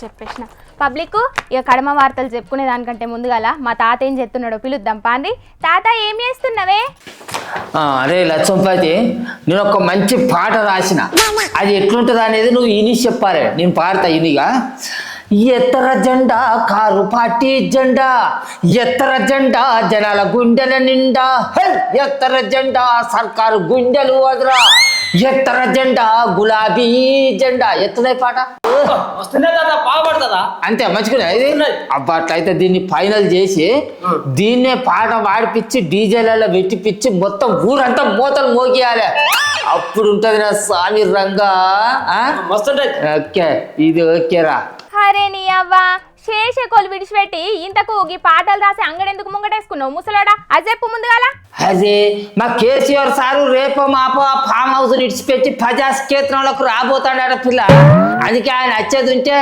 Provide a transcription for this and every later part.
చెప్పేసిన. పబ్లిక్ ఇక కడమ వార్తలు చెప్పుకునే దానికంటే ముందుగాల మా తాత ఏం చెప్తున్నాడో పిలుద్దాం. పాండి తాత ఏం చేస్తున్నావే? అరే లక్ష్మపతి నేను ఒక మంచి పాట రాసిన. అది ఎట్లుంటుంది అనేది నువ్వు ఇని చెప్పాలి. నేను పాడతా ఇనిగా. ఎత్తర జెండా కారు పార్టీ జెండా. ఎత్తర జెండా జనాల గుండెల నిండా. ఎత్తర జెండా సర్కారు గుండెలు వదరా ఎత్తర జెండా గులాబీ జెండా. ఎత్తదే పాట? వస్తుందే అంతే మంచిగా ఇది అబ్బా అట్లయితే దీన్ని ఫైనల్ చేసి దీన్నే పాట వాడిపిచ్చి డీజేలలో పెట్టిపిచ్చి మొత్తం ఊరంతా మూతలు మోగియాలి. అప్పుడు ఉంటది నా స్వామి రంగా ఓకే ఇది ఓకేరా. అరే నీ అవ్వ చేసే కొలు విడిచిపెట్టి ఇంతకు ఈ పాటలు రాసి అంగడెందుకు ముంగటేసుకున్నావు? ముసలోడా అజెప్పు ముందుగాల. అదే మా కేసీఆర్ సారు రేపో మాపో ఆ ఫామ్ హౌస్ ఇడిచిపెట్టి ప్రజాక్షేత్రంలోకి రాబోతాడట పిల్ల. అందుకే ఆయన వచ్చేది ఉంటే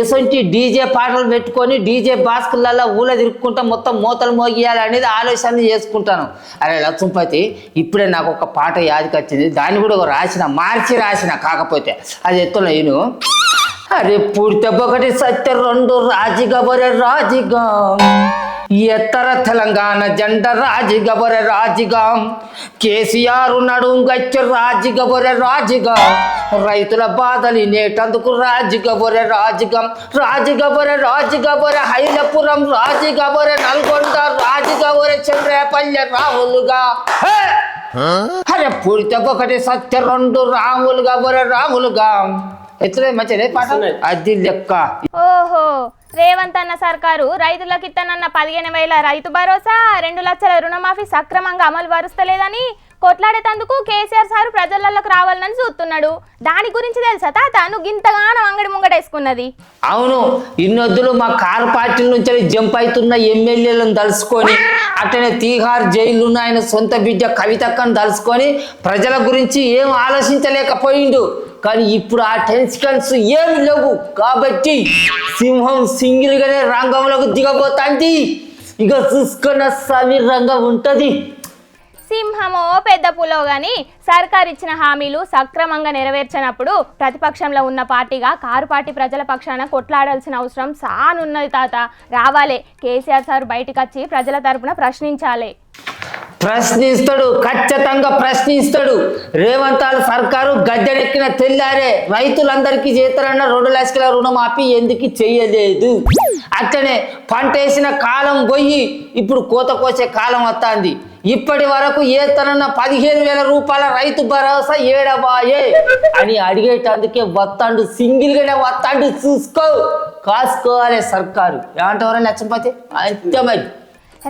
ఎసొంటి డీజే పాటలు పెట్టుకొని డీజే బాస్కులలో ఊళ్ళ తిరుక్కుంటా మొత్తం మూతలు మోగియాలి అనేది ఆలోచన చేసుకుంటాను. అరే లక్ష్మపతి ఇప్పుడే నాకు ఒక పాట యాదికి వచ్చింది దాన్ని కూడా ఒక రాసిన మార్చి రాసిన కాకపోతే. అది ఎత్తున నేను అరే పుడితే ఒకటి సత్య రెండు రాజిగా బరే రాజిగా. ఎత్తర తెలంగాణ జెండ రాజిగా బరే రాజిగా. కేసీఆర్ నడుం గచ్చ రాజిగా బరే రాజిగా. రైతుల బాధలు నేటందుకు రాజిగా బరే రాజిగా. రాజిగా బరే రాజిగా బరే హైలపురం రాజిగా బరే నల్గొండ రాజిగా బరే చంద్రపల్లె రాహులుగా! అరే పుడితే ఒకటి సత్య రెండు రాములుగా బరే రాములుగా. ఎట్లే మంచిదే పాట అది లెక్క. ఓహో రేవంత్ అన్న సర్కారు రైతులకు ఇత్తనన్న పదిహేను వేల రైతు భరోసా రెండు లక్షల రుణమాఫీ సక్రమంగా అమలు పరుస్తలేదని కొట్లాడేటందుకు కేసీఆర్ సారు ప్రజలలోకి రావాలని చూస్తున్నాడు. దాని గురించి తెలుసా తాత? నువ్వు ఇంతగానో అంగడి ముంగటేసుకున్నది అవును ఇన్నొద్దులు మా కారు పార్టీల నుంచి జంప్ అవుతున్న ఎమ్మెల్యేలను తలుసుకొని అట్లనే తీహార్ జైలు ఉన్న ఆయన సొంత బిడ్డ కవితక్కను తలుసుకొని ప్రజల గురించి ఏం ఆలోచించలేకపోయిండు. కానీ ఇప్పుడు ఆ టెన్షన్స్ ఏమి లేవు. కాబట్టి సింహం సింగిల్ గానే రంగంలోకి దిగబోతుంది. ఇక చూసుకున్న సవిరంగా ఉంటది. సింహమో పెద్ద పులో గాని సర్కార్ ఇచ్చిన హామీలు సక్రమంగా నెరవేర్చినప్పుడు ప్రతిపక్షంలో ఉన్న పార్టీగా కారు పార్టీ ప్రజల పక్షాన కొట్లాడాల్సిన అవసరం సానున్నది తాత. రావాలే. కేసీఆర్ సార్ బయటకు వచ్చి ప్రజల తరపున ప్రశ్నించాలి. ప్రశ్నిస్తాడు ఖచ్చితంగా ప్రశ్నిస్తాడు. రేవంతాల సర్కారు గద్దెడెక్కిన తెల్లారే రైతులందరికీ చేస్తారన్న రెండు లక్షల రుణమాఫీ ఎందుకు చెయ్యలేదు అట్లనే పంట వేసిన కాలం పోయి ఇప్పుడు కోత కోసే కాలం వస్తుంది. ఇప్పటి వరకు ఏతనన్న పదిహేను వేల రూపాయల రైతు భరోసా ఏడబాయే అని అడిగేటందుకే వత్తాండు సింగిల్ గానే వత్తాండు చూసుకో. కాసుకోవాలి సర్కారు. ఏమంటారు లక్ష్మపతి అంతే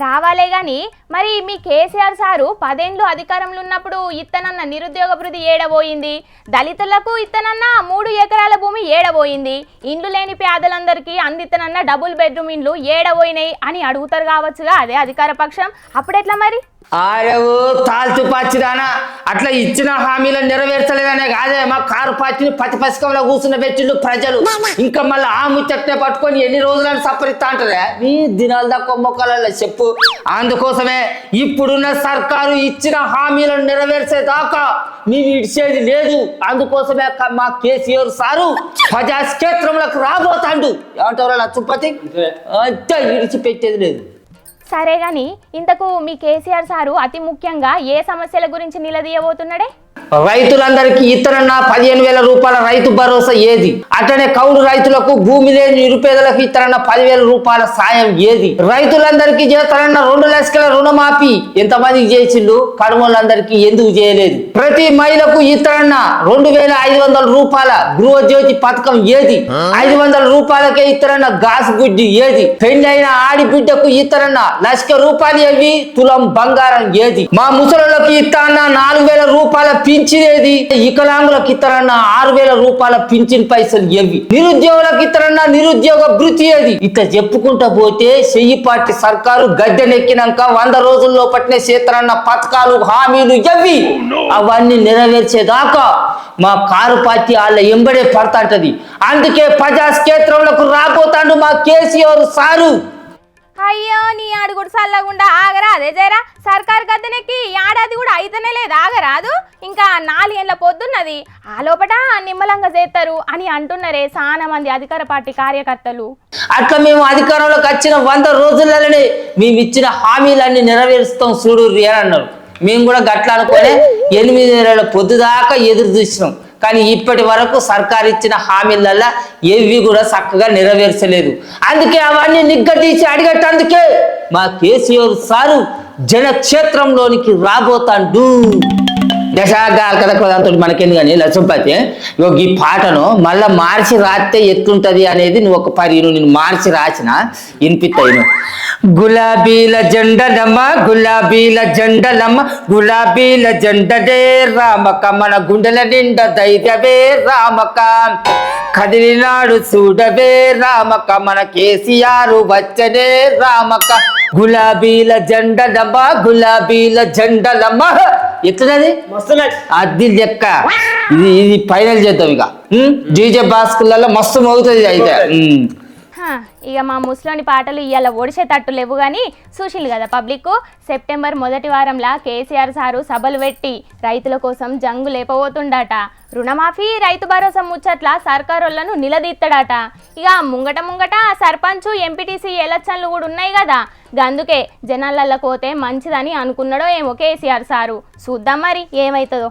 రావాలే కానీ మరి మీ కేసీఆర్ సారు పదేండ్లు అధికారంలో ఉన్నప్పుడు ఇత్తనన్న నిరుద్యోగ వృద్ధి ఏడబోయింది. దళితులకు ఇత్తనన్న మూడు ఎకరాల భూమి ఏడబోయింది. ఇండ్లు లేని పేదలందరికీ అందిత్తనన్న డబుల్ బెడ్రూమ్ ఇండ్లు ఏడబోయినాయి అని అడుగుతారు కావచ్చుగా అదే అధికార పక్షం. అప్పుడెట్లా మరి? ఆరేవో తాల్చు పచ్చిదానా అట్లా ఇచ్చిన హామీలను నెరవేర్చలేదనే కాదే. మా కారు పార్టీని ప్రతిపక్షంలో కూర్చున్న పెట్టిండు ప్రజలు. ఇంకా మళ్ళీ ఆ ముచ్చట్నే పట్టుకొని ఎన్ని రోజులను సపరిస్తా అంటారే? నీ దినాల దాకా మొక్కలలో చెప్పు. అందుకోసమే ఇప్పుడున్న సర్కారు ఇచ్చిన హామీలను నెరవేర్చేదాకా మేము ఇడిచేది లేదు. అందుకోసమే మా కేసీఆర్ సారు ప్రజాక్షేత్రంలోకి రాబోతాండు. ఏమంటారు లక్ష్మపతి అంతే ఇడిచిపెట్టేది లేదు. సరే గాని ఇంతకు మీ కేసీఆర్ సారు అతి ముఖ్యంగా ఏ సమస్యల గురించి నిలదీయబోతున్నాడే? రైతులందరికీ ఇతరన్న పదిహేను వేల రూపాయల రైతు భరోసా ఏది? అట్లనే కౌలు రైతులకు భూమి లేని నిరుపేదలకు ఇతరన్న పదివేల రూపాయల సాయం ఏది? రైతులందరికీ చేస్తారన్న రెండు లక్షల రుణమాఫీ ఎంతమందికి చేసిండు? కడుమలందరికీ ఎందుకు చేయలేదు? ప్రతి మహిళకు ఇతరన్న రెండు వేల ఐదు వందల రూపాయల గృహజ్యోతి పథకం ఏది? ఐదు వందల రూపాయలకే ఇతరన్న గాస్ గుడ్డి ఏది? పెండైన ఆడి బిడ్డకు ఇతరన్న లక్ష రూపాయలు ఏవి? తులం బంగారం ఏది? మా ముసలికి ఇతరన్న నాలుగు వేల రూపాయల పింఛన్ ఏది వికలాంగులకు ఇతరన్న ఆరు వేల రూపాయల పింఛన్ పైసలు ఏవి? నిరుద్యోగులకు ఇతరన్న నిరుద్యోగ భృతి ఏది? ఇట్లా చెప్పుకుంటా పోతే చెయ్యి పార్టీ సర్కారు గద్దెనెక్కినాక వంద రోజుల్లో పట్టిన చేస్తారన్న పథకాలు హామీలు ఎవి అవన్నీ నెరవేర్చేదాకా మా కారు పార్టీ వాళ్ళ ఎంబడే పడతాంటది. అందుకే ప్రజాక్షేత్రంలోకి రాబోతాండు మా కేసీఆర్ సారు. అయ్యో! నీ అడుగుడు చల్లకుండా ఆగరా? అదే జయరా సర్కారు గద్దెనెక్కి ఏడాది కూడా అయితేనే లేదు ఆగరాదు? ఇంకా నాలుగేళ్ళ పొద్దున్నది ఆ లోపట నిమ్మలంగా చేస్తారు అని అంటున్నారే చాలా మంది అధికార పార్టీ కార్యకర్తలు. అట్లా మేము అధికారంలోకి వచ్చిన వంద రోజులలోనే మేము ఇచ్చిన హామీలన్నీ నెరవేరుస్తాం చూడు అని అన్నారు. మేము కూడా గట్ల అనుకోలే ఎనిమిది నెలల పొద్దుదాకా ఎదురు చూసినాం. కానీ ఇప్పటి వరకు సర్కారు ఇచ్చిన హామీలల్లా ఏవి కూడా చక్కగా నెరవేర్చలేదు. అందుకే అవన్నీ నిగ్గదీసి అడిగట్టందుకే మా కేసీఆర్ సారు జనక్షేత్రంలోనికి రాబోతాండు. దశాగాల కదా దాంతో మనకెందు కానీ లక్ష్మపతి ఇగో ఈ పాటను మళ్ళీ మార్చి రాస్తే ఎట్లుంటది అనేది నువ్వు ఒక పది నేను మార్చి రాసిన వినిపిస్తాయి గులాబీల జెండలమ్మ గులాబీల జెండలమ్మ గులాబీల జెండదే రామక మన గుండెల నిండా ధైర్యవే రామక కదిలినాడు చూడవే రామక మన కేసీఆర్ వచ్చనే రామక గులాబీల జెండలమ్మ గులాబీల ఎట్లున్నది? మస్తున్నది. అది లెక్క. ఇది ఇది ఫైనల్ చేద్దాం ఇక. డీజే బాస్కులలో మస్తు మోగుతుంది అయితే. ఇక మా ముసలోని పాటలు ఇవాళ ఒడిసేటట్టు లేవు కానీ చూసిల్లు కదా పబ్లిక్ సెప్టెంబర్ మొదటి వారంలో కేసీఆర్ సారు సభలు పెట్టి రైతుల కోసం జంగు లేపబోతుండట. రుణమాఫీ రైతు భరోసా ముచ్చట్ల సర్కారోళ్ళను నిలదీత్తడట. ఇక ముంగట ముంగట సర్పంచ్ ఎంపీటీసీ ఎలక్షన్లు కూడా ఉన్నాయి కదా. గందుకే జనాలల్లో పోతే మంచిదని అనుకున్నాడో ఏమో కేసీఆర్ సారు. చూద్దాం మరి ఏమవుతుందో